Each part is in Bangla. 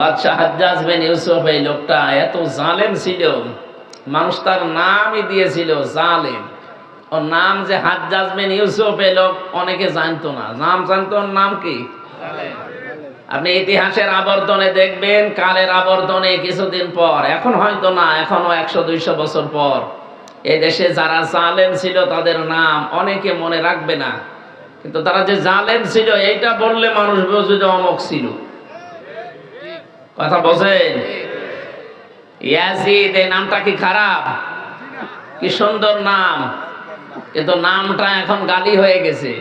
বাদশাহ হাজ্জাজ বিন ইউসুফ এই লোকটা এত জালেম ছিল, মানুষ তার নামই দিয়েছিল জালেম। নাম যে হাজ্জাজ বিন ইউসুফ এই লোক অনেকে জানতো না। নাম জানতো, ওর নাম কি? আপনি ইতিহাসের আবর্তনে দেখবেন, কালের আবর্তনে কিছুদিন পর, এখন হয়তো না, এখনও একশো, দুইশো বছর পর এ দেশে যারা জালেম ছিল তাদের নাম অনেকে মনে রাখবে না। কিন্তু তারা যে জালেম ছিল, এইটা বললে মানুষ বুঝবে যে অমক ছিল। কথা বোঝেন? ইয়াজিদ, এই নামটা কি খারাপ? কি সুন্দর নাম। কিন্তু নামটা এখন গালি হয়ে গেছে।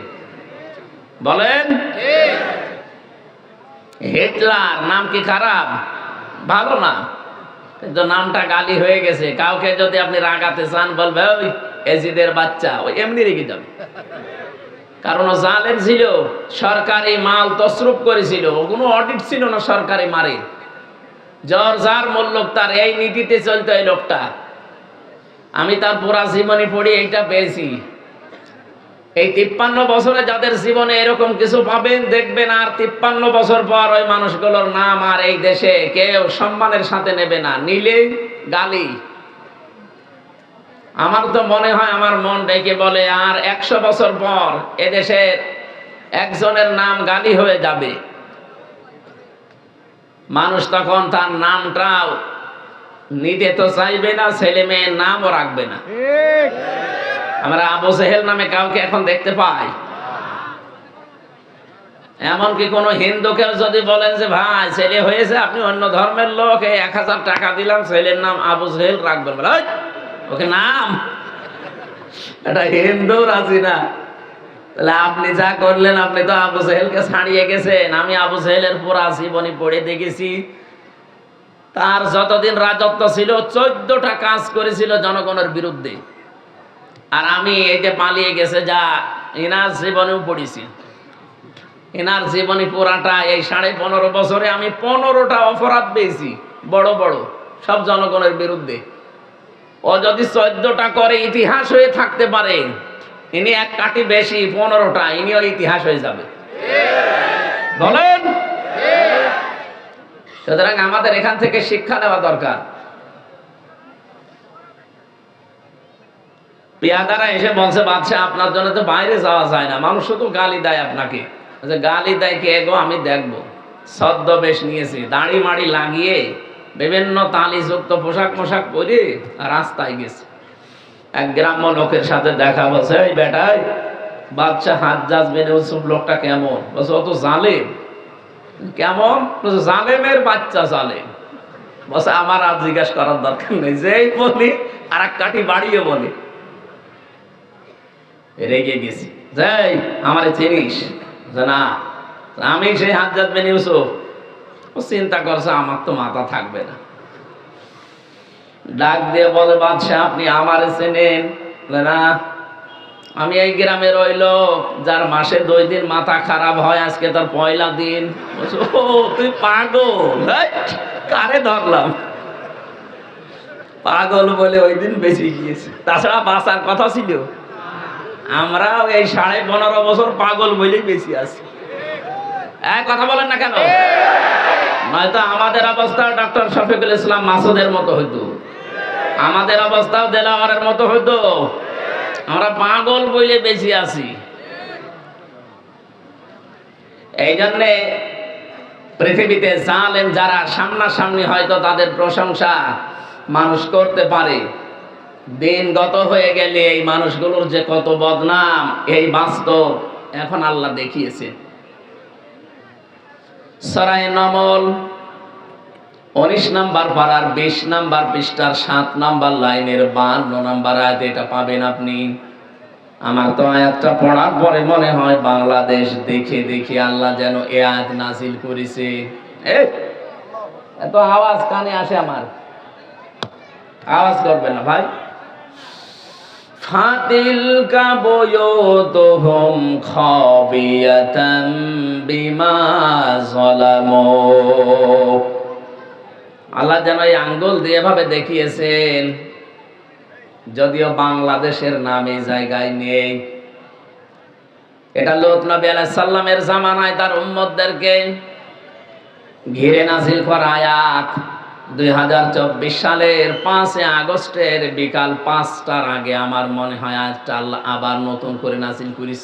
বলেন? হিটলার, নাম কি খারাপ? ভালো না। কিন্তু নামটা গালি হয়ে গেছে। কাউকে যদি আপনি রাগাতে চান, বলবে, ওই এজিদের বাচ্চা, ওই এমনি রেগে যাবে। কারণ ও জালেম ছিল, সরকারি মাল তসরুপ করেছিল। কোনো অডিট ছিল না সরকারি মারে। জ্বর যার মূল্যক তার এই নীতিতে চলতো এই লোকটা। আমি তার পুরা জীবনী পড়ি, এইটা পেয়েছি। এই তিপ্পান্ন বছরে যাদের জীবনে এরকম কিছু পাবেন, দেখবেন আর তিপ্পান্ন বছর পর ওই মানুষগুলোর নাম আর এই দেশে কেউ সম্মানের সাথে নেবে না। নিলে গালি। আমার তো মনে হয় আমার মন ডেকে বলে, আর একশো বছর পর এদেশের একজনের নাম গালি হয়ে যাবে। মানুষ তখন তার নামটাও নিতে তো চাইবে না ছেলে মেয়ের নামও রাখবে না। আমরা আবু সেহেল নামে কাউকে এখন দেখতে পাই। এমনকি কোন হিন্দুকেও যদি বলেন যে ভাই ছেলে হয়েছে আপনি অন্য ধর্মের লোক এক হাজার টাকা দিলাম ছেলের নাম আবু সেহেল রাখবেন বলে। ওকে নাম? এটা হিন্দু রাজি না। তাহলে আপনি যা করলেন, আপনি তো আবু সেহেলকে ছাড়িয়ে গেছেন। আমি আবু সেহেলের পুরা জীবনী পড়ে দেখেছি। তার যতদিন রাজত্ব ছিল, চোদ্দটা কাজ করেছিল জনগণের বিরুদ্ধে। আর আমি যে পালিয়ে গেছে, যা এনার জীবনেও পড়েছি। এনার জীবনী পুরাটা এই সাড়ে পনেরো বছরে আমি পনেরোটা অপরাধ পেয়েছি, বড় বড়, সব জনগণের বিরুদ্ধে। ও যদি চোদ্দটা করে ইতিহাস হয়ে থাকতে পারে ইনি এক কাটি বেশি পনেরোটা, ইনিও ইতিহাস হয়ে যাবে। বলেন? সুতরাং আমাদের এখান থেকে শিক্ষা নেওয়া দরকার। পেয়াদারা এসে বলছে বাচ্চা আপনার জন্য তো বাইরে যাওয়া যায় না। মানুষ শুধু গালি দেয় আপনাকে। গালি দেয় কে গো? আমি দেখব। ছদ্মবেশ নিয়েছি। দাড়ি মাড়ি লাগিয়ে বিভিন্ন তালিযুক্ত পোশাক পোশাক পরে রাস্তায় গেছে। এক গ্রাম্য লোকের সাথে দেখা বলছে, এই বেটাই, বাচ্চা হাজ্জাজ বেনে ইউসুফ লোকটা কেমন? বলছে, ও তো জালেম। কেমন? জালেমের বাচ্চা জালেম। বলছে, আমার আর জিজ্ঞাসা করার দরকার নেই। যেই বলি আর এক কাঠি বাড়িয়ে বলি। রেগে গেছি। যাই, আমারে চিনিস? না। আমি সেই হাজ্জাজ বিন ইউসুফ চিন্তা করছে, আমার তো মাথা থাকবে না। ডাক দিয়ে বলে বাদশাহ আপনি আমার চেনেন? বলে, না। আমি এই গ্রামে রইল যার মাসে দুই দিন মাথা খারাপ হয় আজকে তার পয়লা দিন। ও তুই পাগল? কারে ধরলাম? পাগল বলে ওই দিন বেঁচে গিয়েছে। তাছাড়া বাঁচার কথা ছিল। আমরাও এই সাড়ে পনেরো বছর পাগল বলেই বেশি আছি। এক কথা বলেন না কেন? নয়তো আমাদের অবস্থা ডক্টর শফিকুল ইসলাম মাসুদের মতো হইতো। আমাদের অবস্থাও দেলাওয়ারের মতো হইতো। আমরা পাগল বলে বেশি আছি। এই জন্যে পৃথিবীতে জালেম যারা সামনাসামনি হয়তো তাদের প্রশংসা মানুষ করতে পারে দিন গত হয়ে গেলে এই মানুষগুলোর যে কত বদনাম, এই বাস্তব এখন আল্লাহ দেখিয়েছে। সরাই নমল উনিশ নাম্বার পাড়ার, বিশ নাম্বার পৃষ্ঠার, সাত নাম্বার লাইনের, বান্ন নাম্বার আয়াত এটা পাবেন আপনি। আমার তো আয়াতটা পড়ার পরে মনে হয় বাংলাদেশ দেখে দেখে আল্লাহ যেন এ আয়াত নাজিল করেছে। এত আওয়াজ কানে আসে আমার। আওয়াজ করবে না ভাই। ফাতিল কাবয়ুদহুম খাবিয়াতাম বিমা যালামু আল্লাহ যেন এই আঙ্গুল দিয়ে ভাবে দেখিয়েছেন, যদিও বাংলাদেশের নাম এই জায়গায় নেই। এটা লোক নবী আলাইহিস সালামের জামানায় তার উম্মতদেরকে ঘিরে নাজিল করা আয়াত। দুই হাজার চব্বিশ সালের পাঁচই আগস্টের বিকাল পাঁচটার আগে আমার মনে হয় আয়াতটা আল্লাহ আবার নতুন করে নাজিল করিস